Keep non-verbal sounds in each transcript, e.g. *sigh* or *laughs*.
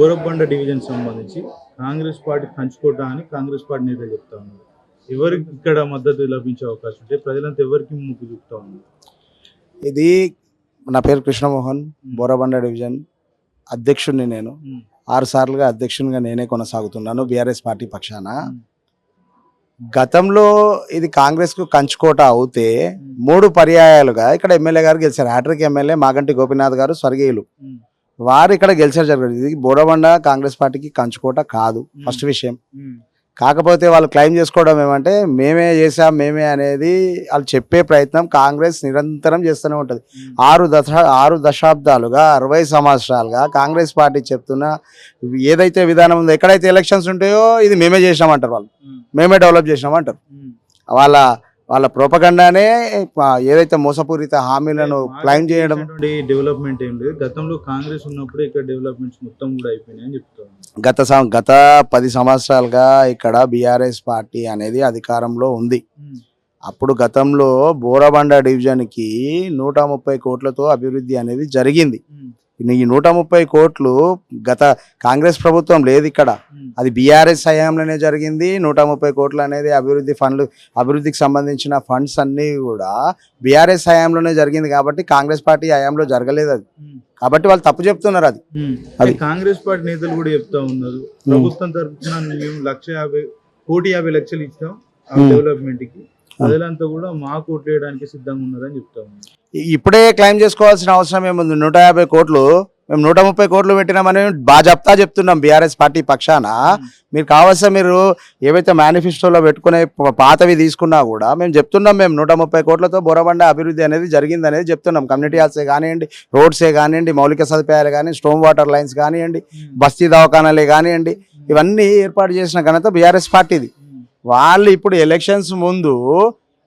గోరబండ division సంబంధించి Congress party పంచుకోట అని Congress party నేతలు చెప్తా ఉన్నారు. ఎవరికి ఇక్కడ మద్దతు లభించే అవకాశం ఉంటే ప్రజలంతా ఎవరికి ముక్కు చూపుతా ఉన్నారు? ఇది నా పేరు కృష్ణమోహన్ బోరబండ డివిజన్ అధ్యక్షుడిని నేను. ఆరు సార్లుగా అధ్యక్షునిగా నేనే కొనసాగుతున్నాను బీఆర్ఎస్ పార్టీ పక్షాన. గతంలో ఇది కాంగ్రెస్కు కంచుకోట అవుతే మూడు పర్యాయాలుగా ఇక్కడ ఎమ్మెల్యే గారు గెలిచారు. హ్యాట్రిక్ ఎమ్మెల్యే మాగంటి గోపీనాథ్ గారు స్వర్గీయులు. వారు ఇక్కడ గెలిచారు జరిగింది ఇది బోడబండ కాంగ్రెస్ పార్టీకి కంచుకోట కాదు. ఫస్ట్ విషయం. కాకపోతే వాళ్ళు క్లెయిమ్ చేసుకోవడం ఏమంటే మేమే చేసాం మేమే అనేది వాళ్ళు చెప్పే ప్రయత్నం కాంగ్రెస్ నిరంతరం చేస్తూనే ఉంటుంది. ఆరు దశ ఆరు దశాబ్దాలుగా అరవై సంవత్సరాలుగా కాంగ్రెస్ పార్టీ చెప్తున్న ఏదైతే విధానం ఉందో ఎక్కడైతే ఎలక్షన్స్ ఉంటాయో ఇది మేమే చేసినామంటారు వాళ్ళు. మేమే. డెవలప్ చేసినామంటారు. వాళ్ళ వాళ్ళ ప్రోపగండానే ఏదైతే మోసపూరిత హామీలను క్లైమ్ చేయడం డెవలప్మెంట్ ఏం లేదు. గతంలో కాంగ్రెస్ ఉన్నప్పుడే ఇక్కడ డెవలప్మెంట్స్ మొత్తం కూడా అయిపోయినాయి అని చెప్తా ఉన్నారు గత గత పది సంవత్సరాలుగా ఇక్కడ బీఆర్ఎస్ పార్టీ అనేది అధికారంలో ఉంది. అప్పుడు గతంలో బోరబండ డివిజన్కి నూట ముప్పై కోట్లతో అభివృద్ధి అనేది జరిగింది. ఈ నూట ముప్పై కోట్లు గత కాంగ్రెస్ ప్రభుత్వం లేదు ఇక్కడ. అది బీఆర్ఎస్ హయాంలోనే జరిగింది. నూట ముప్పై కోట్లు అనేది అభివృద్ధి ఫండ్లు అభివృద్ధికి సంబంధించిన ఫండ్స్ అన్నీ కూడా బీఆర్ఎస్ హయాంలోనే జరిగింది కాబట్టి కాంగ్రెస్ పార్టీ హయాంలో జరగలేదు అది. కాబట్టి వాళ్ళు తప్పు చెప్తున్నారు అది. అది. కాంగ్రెస్ పార్టీ నేతలు కూడా చెప్తా ఉన్నారు. ప్రభుత్వం తరఫున మేము లక్ష యాభై కోటి యాభై లక్షలు ఇస్తాం ఆ ఉమ్. డెవలప్మెంట్కి ప్రజలంతా కూడా మాకు ఓట్లు వేయడానికి సిద్ధంగా ఉన్నారని చెప్తా ఇప్పుడే క్లెయిమ్ చేసుకోవాల్సిన అవసరం ఏముంది? నూట యాభై కోట్లు మేము నూట ముప్పై కోట్లు పెట్టినామని బాజప్తా చెప్తున్నాం బీఆర్ఎస్ పార్టీ పక్షాన. మీరు కావాల్సిన మీరు ఏవైతే మేనిఫెస్టోలో పెట్టుకునే పాతవి తీసుకున్నా కూడా మేము చెప్తున్నాం మేము నూట ముప్పై కోట్లతో బొరబండ అభివృద్ధి అనేది జరిగింది అనేది చెప్తున్నాం. కమ్యూనిటీ హాల్సే కానివ్వండి రోడ్సే కానివ్వండి మౌలిక సదుపాయాలు కానీ స్టోమ్ వాటర్ లైన్స్ కానివ్వండి బస్తీ దవాఖానాలే కానివ్వండి ఇవన్నీ ఏర్పాటు చేసిన ఘనత బీఆర్ఎస్ పార్టీది. వాళ్ళు ఇప్పుడు ఎలక్షన్స్ ముందు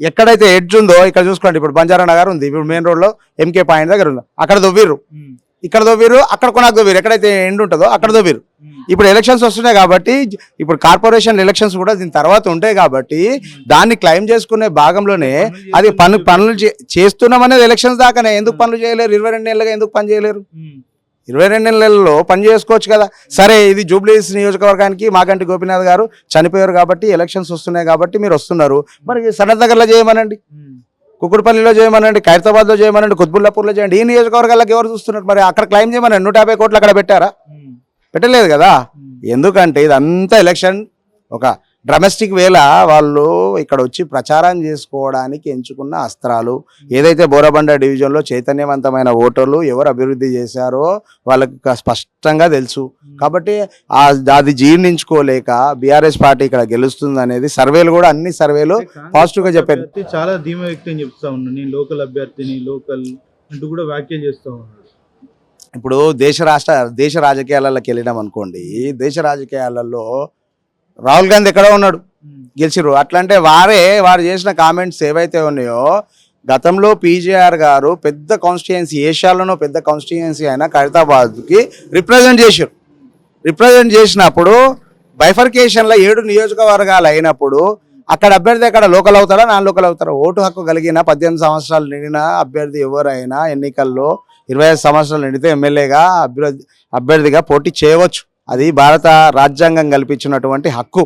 ఎక్కడైతే ఎడ్జ్ ఉందో ఇక్కడ చూసుకోండి ఇప్పుడు బంజారా నగర్ ఉంది ఇప్పుడు మెయిన్ రోడ్లో ఎంకే పాయింట్ దగ్గర ఉంది. అక్కడ దొవ్విర్రు. ఇక్కడ దొవ్విర్రు అక్కడ కొనాకు దొవ్విరు ఎక్కడైతే ఎండ్ ఉంటుందో అక్కడ దొవ్విరు ఇప్పుడు ఎలక్షన్స్ వస్తున్నాయి కాబట్టి ఇప్పుడు కార్పొరేషన్ ఎలక్షన్స్ కూడా దీని తర్వాత ఉంటాయి కాబట్టి దాన్ని క్లెయిమ్ చేసుకునే భాగంలోనే అది పను పనులు చే- చేస్తున్నాం అనేది ఎలక్షన్స్ దాకానే. ఎందుకు పనులు చేయలేరు? ఇరవై రెండు నెలలుగా ఎందుకు పని చేయలేరు? ఇరవై రెండు నెలల్లో పని చేసుకోవచ్చు కదా. సరే ఇది జూబ్లీస్ నియోజకవర్గానికి మాగంటి గోపీనాథ్ గారు చనిపోయారు కాబట్టి ఎలక్షన్స్ వస్తున్నాయి కాబట్టి మీరు వస్తున్నారు. మరి సనత్ నగర్లో చేయమనండి. కుకుడుపల్లిలో చేయమనండి ఖైరతాబాద్లో చేయమనండి కుత్బుల్లాపూర్లో చేయండి. ఈ నియోజకవర్గాలకు ఎవరు చూస్తున్నారు? మరి అక్కడ క్లెయిమ్ చేయమనండి. నూట యాభై కోట్లు అక్కడ పెట్టారా? పెట్టలేదు కదా. ఎందుకంటే ఇదంతా ఎలక్షన్ ఒక డ్రమెస్టిక్ వేళ వాళ్ళు ఇక్కడ వచ్చి ప్రచారం చేసుకోవడానికి ఎంచుకున్న అస్త్రాలు. ఏదైతే బోరబండ డివిజన్లో చైతన్యవంతమైన ఓటర్లు ఎవరు అభివృద్ధి చేశారో వాళ్ళకి స్పష్టంగా తెలుసు. కాబట్టి ఆ అది జీర్ణించుకోలేక బీఆర్ఎస్ పార్టీ ఇక్కడ గెలుస్తుంది అనేది సర్వేలు కూడా అన్ని సర్వేలు పాజిటివ్గా చెప్పారు. చాలా ధీమా వ్యక్తం చెప్తా ఉన్నాను నేను లోకల్ అభ్యర్థిని లోకల్ అంటూ కూడా వ్యాఖ్యలు చేస్తా ఉన్నాడు ఇప్పుడు దేశ రాష్ట్ర దేశ రాజకీయాలలోకి వెళ్ళినాం అనుకోండి దేశ రాజకీయాలలో రాహుల్ గాంధీ ఎక్కడ ఉన్నాడు. గెలిచిర్రు. అట్లంటే వారే వారు చేసిన కామెంట్స్ ఏవైతే ఉన్నాయో గతంలో పీజేఆర్ గారు పెద్ద కాన్స్టిట్యుయెన్సీ ఏషియాలోనో పెద్ద కాన్స్టిట్యుయెన్సీ అయిన ఖైరతాబాద్కి రిప్రజెంట్ చేశారు రిప్రజెంట్ చేసినప్పుడు బైఫర్కేషన్లో ఏడు నియోజకవర్గాలు అయినప్పుడు అక్కడ అభ్యర్థి అక్కడ లోకల్ అవుతారా నాన్ లోకల్ అవుతారా? ఓటు హక్కు కలిగిన పద్దెనిమిది సంవత్సరాలు నిండిన అభ్యర్థి ఎవరైనా ఎన్నికల్లో ఇరవై ఐదు సంవత్సరాలు నిండితే ఎమ్మెల్యేగా అభ్యర్థి అభ్యర్థిగా పోటీ చేయవచ్చు. అది భారత రాజ్యాంగం కల్పించినటువంటి హక్కు.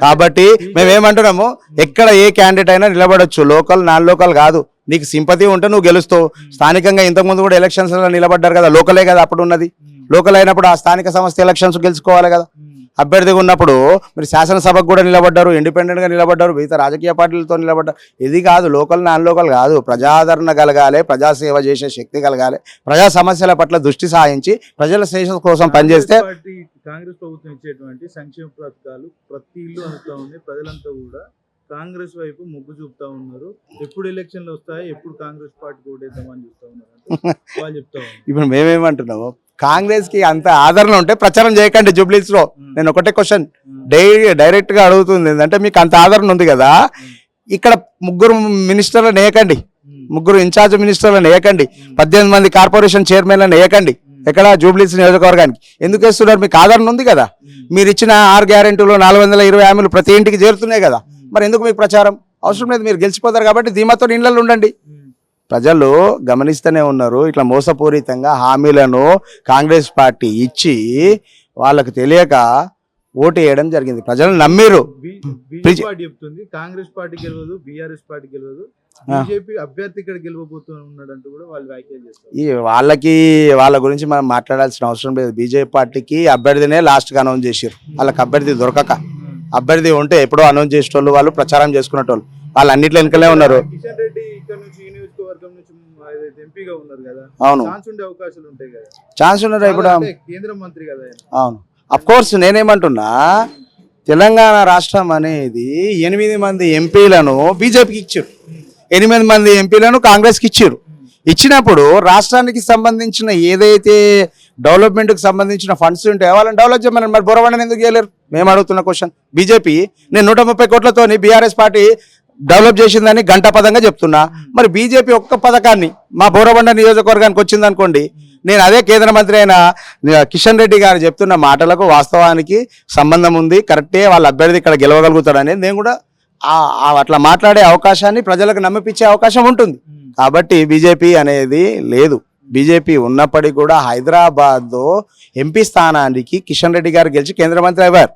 కాబట్టి మేమేమంటున్నాము ఎక్కడ ఏ క్యాండిడేట్ అయినా నిలబడొచ్చు. లోకల్ నాన్ లోకల్ కాదు. నీకు సింపతి ఉంటే నువ్వు గెలుస్తావు. స్థానికంగా ఇంతకుముందు కూడా ఎలక్షన్స్లో నిలబడ్డారు కదా. లోకలే కదా అప్పుడు ఉన్నది. లోకల్ అయినప్పుడు ఆ స్థానిక సంస్థ ఎలక్షన్స్ గెలుచుకోవాలి కదా. అభ్యర్థిగా ఉన్నప్పుడు మీరు శాసనసభకు కూడా నిలబడ్డారు ఇండిపెండెంట్గా నిలబడ్డారు మిగతా రాజకీయ పార్టీలతో నిలబడ్డారు. ఇది కాదు లోకల్ నాన్ లోకల్ కాదు. ప్రజాదరణ కలగాలి ప్రజాసేవ చేసే శక్తి కలగాలి. ప్రజా సమస్యల పట్ల దృష్టి సాయించి ప్రజల శ్రేయస్ కోసం పనిచేస్తే కాంగ్రెస్ ప్రభుత్వం ఇచ్చేటువంటి సంక్షేమ పథకాలు ప్రతి ఇల్లు అందుతా ఉంది ప్రజలంతా కూడా కాంగ్రెస్ వైపు మొగ్గు చూపుతా ఉన్నారు. ఎప్పుడు ఎలక్షన్లు వస్తాయి ఎప్పుడు కాంగ్రెస్ పార్టీ ఓటేద్దామని చూస్తా ఉన్నారు. అంటే వాళ్ళు చెప్తా ఉన్నారు. *laughs* ఇప్పుడు మేమేమంటున్నాము కాంగ్రెస్కి అంత ఆదరణ ఉంటే ప్రచారం చేయకండి జూబ్లీస్లో నేను ఒకటే క్వశ్చన్. డైరెక్ట్గా అడుగుతుంది ఏంటంటే మీకు అంత ఆదరణ ఉంది కదా ఇక్కడ ముగ్గురు మినిస్టర్లను వేయకండి. ముగ్గురు ఇన్ఛార్జ్ మినిస్టర్లను వేయకండి. పద్దెనిమిది మంది కార్పొరేషన్ చైర్మన్లను వేయకండి. ఎక్కడ జూబ్లీస్ నియోజకవర్గానికి? ఎందుకు వేస్తున్నారు? మీకు ఆదరణ ఉంది కదా. మీరు ఇచ్చిన ఆరు గ్యారెంటీలు నాలుగు వందల ఇరవై హామీలు ప్రతి ఇంటికి చేరుతున్నాయి కదా. మరి ఎందుకు మీకు ప్రచారం? అవసరం లేదు మీరు గెలిచిపోతారు కాబట్టి ధీమాతో ఇళ్ళలో ఉండండి. ప్రజలు గమనిస్తూనే ఉన్నారు. ఇట్లా మోసపూరితంగా హామీలను కాంగ్రెస్ పార్టీ ఇచ్చి వాళ్ళకి తెలియక ఓటు వేయడం జరిగింది. ప్రజలు నమ్మిరు. చెప్తుంది. కాంగ్రెస్ పార్టీ గెలవదు బీఆర్ఎస్ పార్టీ గెలవదు. అభ్యర్థి ఇక్కడ గెలవబోతూ ఉన్నాడంటూ కూడా వాళ్ళు వ్యాఖ్యలు చేస్తారు. ఈ వాళ్ళకి వాళ్ళ గురించి మనం మాట్లాడాల్సిన అవసరం లేదు. బీజేపీ పార్టీకి అభ్యర్థినే లాస్ట్గా అనౌన్స్ చేసారు వాళ్ళకి అభ్యర్థి దొరకక. అభ్యర్థి ఉంటే ఎప్పుడో అనౌన్స్ చేసేటోళ్ళు వాళ్ళు ప్రచారం చేసుకునేటోళ్ళు. వాళ్ళు అన్నిట్లో వెనుకలే ఉన్నారు. కిషన్ రెడ్డి ఇక్కడ నుంచి ఈ నియోజకవర్గం నుంచి ఏదైతే ఎంపీగా ఉన్నారు కదా. అవును. ఛాన్స్ ఉండే అవకాశాలు ఉంటాయి కదా. ఛాన్స్ ఉన్నారు ఇప్పుడు కేంద్ర మంత్రి కదా అవును. అఫ్ కోర్స్ నేనేమంటున్నా తెలంగాణ రాష్ట్రం అనేది ఎనిమిది మంది ఎంపీలను బీజేపీకి ఇచ్చారు. ఎనిమిది మంది ఎంపీలను కాంగ్రెస్కి ఇచ్చారు. ఇచ్చినప్పుడు రాష్ట్రానికి సంబంధించిన ఏదైతే డెవలప్మెంట్కి సంబంధించిన ఫండ్స్ ఉంటాయో వాళ్ళని డెవలప్ చేయమని మరి బొరవండని ఎందుకు చేయలేరు? మేము అడుగుతున్న క్వశ్చన్. బీజేపీ నేను నూట ముప్పై కోట్లతోని బీఆర్ఎస్ పార్టీ డెవలప్ చేసిందని గంట పదంగా చెప్తున్నా. మరి బీజేపీ ఒక్క పథకాన్ని మా బోరబండ నియోజకవర్గానికి వచ్చింది అనుకోండి నేను అదే కేంద్ర మంత్రి అయిన కిషన్ రెడ్డి గారు చెప్తున్న మాటలకు వాస్తవానికి సంబంధం ఉంది. కరెక్టే వాళ్ళ అభ్యర్థి ఇక్కడ గెలవగలుగుతాడని నేను కూడా అట్లా మాట్లాడే అవకాశాన్ని ప్రజలకు నమ్మిపించే అవకాశం ఉంటుంది. కాబట్టి బీజేపీ అనేది లేదు. బీజేపీ ఉన్నప్పటికీ కూడా హైదరాబాద్ ఎంపీ స్థానానికి కిషన్ రెడ్డి గారు గెలిచి కేంద్ర మంత్రి అయ్యారు.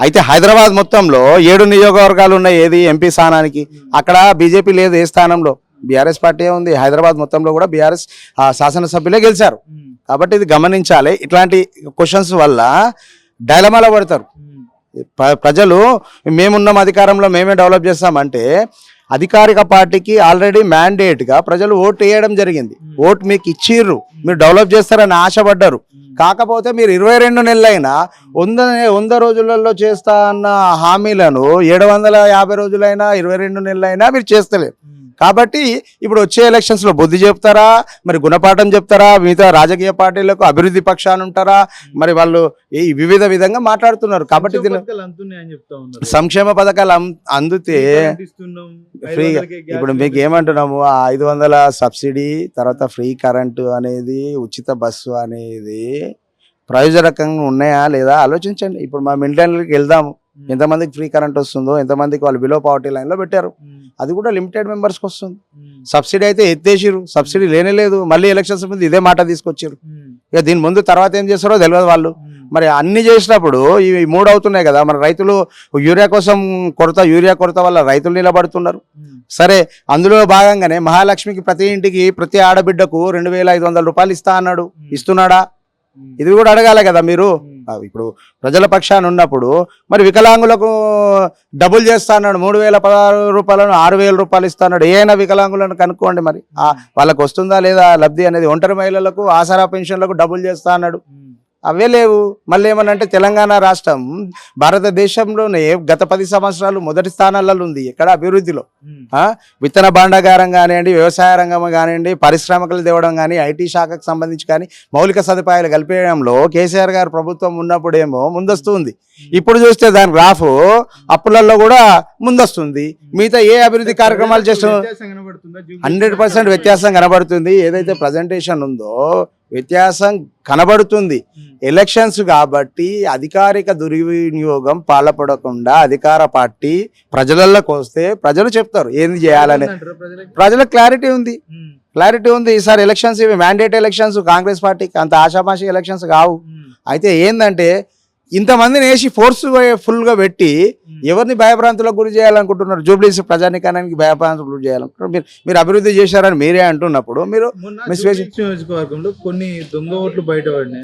అయితే హైదరాబాద్ మొత్తంలో ఏడు నియోజకవర్గాలు ఉన్నాయి. ఏది ఎంపీ స్థానానికి? అక్కడ బీజేపీ లేదు ఏ స్థానంలో? బీఆర్ఎస్ పార్టీ ఉంది. హైదరాబాద్ మొత్తంలో కూడా బీఆర్ఎస్ శాసనసభ్యులే గెలిచారు. కాబట్టి ఇది గమనించాలి. ఇట్లాంటి క్వశ్చన్స్ వల్ల డైలమాలో పడతారు. ప్ర- ప్రజలు మేమున్నాం అధికారంలో మేమే డెవలప్ చేస్తామంటే అధికారిక పార్టీకి ఆల్రెడీ గా ప్రజలు ఓటు వేయడం జరిగింది. ఓటు మీకు ఇచ్చిర్రు. మీరు డెవలప్ చేస్తారని ఆశపడ్డారు. కాకపోతే మీరు ఇరవై రెండు నెలలైనా వంద వంద రోజులలో చేస్తా అన్న హామీలను ఏడు వందల యాభై రోజులైనా ఇరవై రెండు నెలలైనా మీరు చేస్తలేరు. కాబట్టి ఇప్పుడు వచ్చే ఎలక్షన్స్లో బుద్ధి చెప్తారా? మరి గుణపాఠం చెప్తారా? మిగతా రాజకీయ పార్టీలకు అభివృద్ధి పక్షాన్ని ఉంటారా? మరి వాళ్ళు ఈ వివిధ విధంగా మాట్లాడుతున్నారు. కాబట్టి సంక్షేమ పథకాలు అందుతే ఫ్రీగా ఇప్పుడు మీకు. ఏమంటున్నాము? ఆ ఐదు వందల సబ్సిడీ తర్వాత ఫ్రీ కరెంటు అనేది ఉచిత బస్సు అనేది ప్రయోజనకంగా ఉన్నాయా లేదా? ఆలోచించండి. ఇప్పుడు మా మిలిటరీకి వెళ్దాము. ఎంతమందికి ఫ్రీ కరెంట్ వస్తుందో ఎంతమందికి వాళ్ళు బిలో పవర్టీ లైన్లో పెట్టారు. అది కూడా లిమిటెడ్ మెంబర్స్కి వస్తుంది సబ్సిడీ అయితే ఎత్తేసిరు సబ్సిడీ లేనే లేదు. మళ్ళీ ఎలక్షన్స్ ముందు ఇదే మాట తీసుకొచ్చారు ఇక దీని ముందు తర్వాత ఏం చేస్తారో తెలియదు వాళ్ళు. మరి అన్ని చేసినప్పుడు ఇవి మూడు అవుతున్నాయి కదా మరి రైతులు యూరియా కోసం కొరత యూరియా కొరత వల్ల రైతులు నిలబడుతున్నారు. సరే అందులో భాగంగానే మహాలక్ష్మికి ప్రతి ఇంటికి ప్రతి ఆడబిడ్డకు రెండు వేల ఐదు వందల రూపాయలు ఇస్తా అన్నాడు. ఇస్తున్నాడా? ఇది కూడా అడగాలి కదా మీరు. ఇప్పుడు ప్రజల పక్షాన ఉన్నప్పుడు మరి వికలాంగులకు డబుల్ చేస్తా అన్నాడు మూడు వేల పదహారు రూపాయలను ఆరు వేల రూపాయలు ఇస్తా అన్నాడు. ఏమైనా వికలాంగులను కనుక్కోండి మరి. ఆ, వాళ్ళకు వస్తుందా లేదా లబ్ధి అనేది ఒంటరి మహిళలకు ఆసరా పెన్షన్లకు డబుల్ చేస్తా అన్నాడు. ఉమ్, అవే లేవు. మళ్ళీ ఏమనంటే తెలంగాణ రాష్ట్రం భారతదేశంలోనే గత పది సంవత్సరాలు మొదటి స్థానాలలో ఉంది ఎక్కడ అభివృద్ధిలో? విత్తన భాండాగారం కానివ్వండి వ్యవసాయ రంగం కానివ్వండి పరిశ్రమకులు తేవడం కానీ ఐటీ శాఖకు సంబంధించి కానీ మౌలిక సదుపాయాలు కల్పించడంలో కేసీఆర్ గారు ప్రభుత్వం ఉన్నప్పుడేమో ముందస్తు ఉంది. ఇప్పుడు చూస్తే దాని గ్రాఫ్ అప్పులలో కూడా ముందస్తుంది. మిగతా ఏ అభివృద్ధి కార్యక్రమాలు చేస్తున్నా హండ్రెడ్ పర్సెంట్ వ్యత్యాసం కనబడుతుంది. ఏదైతే ప్రజెంటేషన్ ఉందో వ్యత్యాసం కనబడుతుంది. ఎలక్షన్స్ కాబట్టి అధికారిక దుర్వినియోగం పాల్పడకుండా అధికార పార్టీ ప్రజలలోకి వస్తే ప్రజలు చెప్తారు ఏంది చేయాలని. ప్రజలకి? క్లారిటీ ఉంది. క్లారిటీ ఉంది. ఈసారి ఎలక్షన్స్ ఇవి మ్యాండేట్ ఎలక్షన్స్ కాంగ్రెస్ పార్టీకి అంత ఆషామాషి ఎలక్షన్స్ కావు. అయితే ఏందంటే ఇంతమందిని వేసి ఫోర్స్ ఫుల్గా పెట్టి. ఎవరిని భయభ్రాంతులకు గురి చేయాలనుకుంటున్నారు? జూబ్లీస్ ప్రజానికానికి భయభ్రాంతులకు గురి చేయాలనుకుంటున్నారు. మీరు మీరు అభివృద్ధి చేశారని మీరే అంటున్నప్పుడు మీరు నియోజకవర్గంలో కొన్ని దొంగ ఓట్లు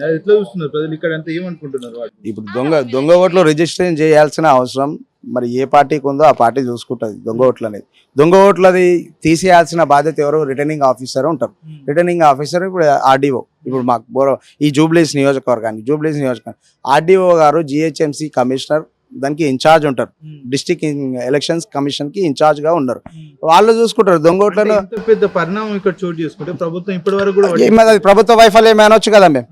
అది ఎట్లా చూస్తున్నారు? ప్రజలు ఇక్కడ ఏమనుకుంటున్నారు ఇప్పుడు దొంగ దొంగ ఓట్లు రిజిస్ట్రేషన్ చేయాల్సిన అవసరం మరి ఏ పార్టీకి ఉందో ఆ పార్టీ చూసుకుంటుంది దొంగ ఓట్లు అనేది. దొంగ ఓట్లది తీసేయాల్సిన బాధ్యత ఎవరు? రిటర్నింగ్ ఆఫీసర్ ఉంటారు. రిటర్నింగ్ ఆఫీసర్ ఇప్పుడు ఆర్డీఓ. ఇప్పుడు మాకు బోరో ఈ జూబ్లీస్ నియోజకవర్గానికి జూబ్లీస్ నియోజకవర్గం. ఆర్డీఓ గారు జిహెచ్ఎంసీ కమిషనర్ దానికి ఇన్ఛార్జ్ ఉంటారు. డిస్టిక్ ఎలక్షన్స్ కమిషన్కి ఇన్ఛార్జ్గా ఉన్నారు. వాళ్ళు చూసుకుంటారు దొంగ ఓట్లను ఇంత పెద్ద పరిణామం ఇక్కడ చోటు చేసుకుంటే ప్రభుత్వం ఇప్పటి వరకు కూడా ప్రభుత్వ వైఫల్యం అనొచ్చు కదా మేము.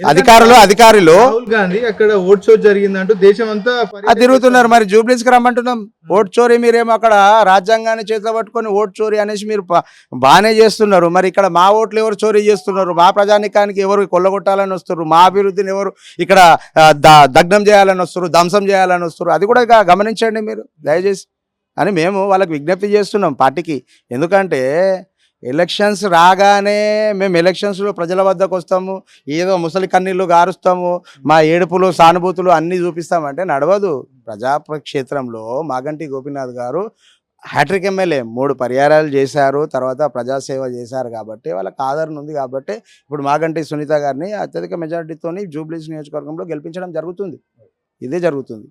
అధికారులు అధికారులు రాహుల్ గాంధీ అక్కడ ఓట్ షో జరిగిందంటూ దేశం అంతా అది తిరుగుతున్నారు. మరి జూబ్లీస్కి రమ్మంటున్నాం. ఓట్ చోరీ మీరేమో అక్కడ రాజ్యాంగాన్ని చేతిలో పట్టుకొని ఓట్ చోరీ అనేసి మీరు బాగానే చేస్తున్నారు. మరి ఇక్కడ మా ఓట్లు ఎవరు చోరీ చేస్తున్నారు? మా ప్రజానికానికి ఎవరు కొల్లగొట్టాలని వస్తున్నారు? మా అభివృద్ధిని ఎవరు ఇక్కడ దగ్నం చేయాలని వస్తారు ధ్వంసం చేయాలని వస్తారు అది కూడా ఇక గమనించండి మీరు. దయచేసి. అని మేము వాళ్ళకి విజ్ఞప్తి చేస్తున్నాం పార్టీకి. ఎందుకంటే ఎలక్షన్స్ రాగానే మేము ఎలక్షన్స్లో ప్రజల వద్దకు వస్తాము ఏదో ముసలి కన్నీళ్ళు గారుస్తాము మా ఏడుపులు సానుభూతులు అన్నీ చూపిస్తామంటే నడవదు. ప్రజాక్షేత్రంలో మాగంటి గోపీనాథ్ గారు హ్యాట్రిక్ ఎమ్మెల్యే మూడు పరిహారాలు చేశారు తర్వాత ప్రజాసేవ చేశారు కాబట్టి వాళ్ళకి ఆదరణ ఉంది కాబట్టి ఇప్పుడు మాగంటి సునీత గారిని అత్యధిక మెజారిటీతోని జూబ్లీస్ నియోజకవర్గంలో గెలిపించడం జరుగుతుంది. ఇదే జరుగుతుంది.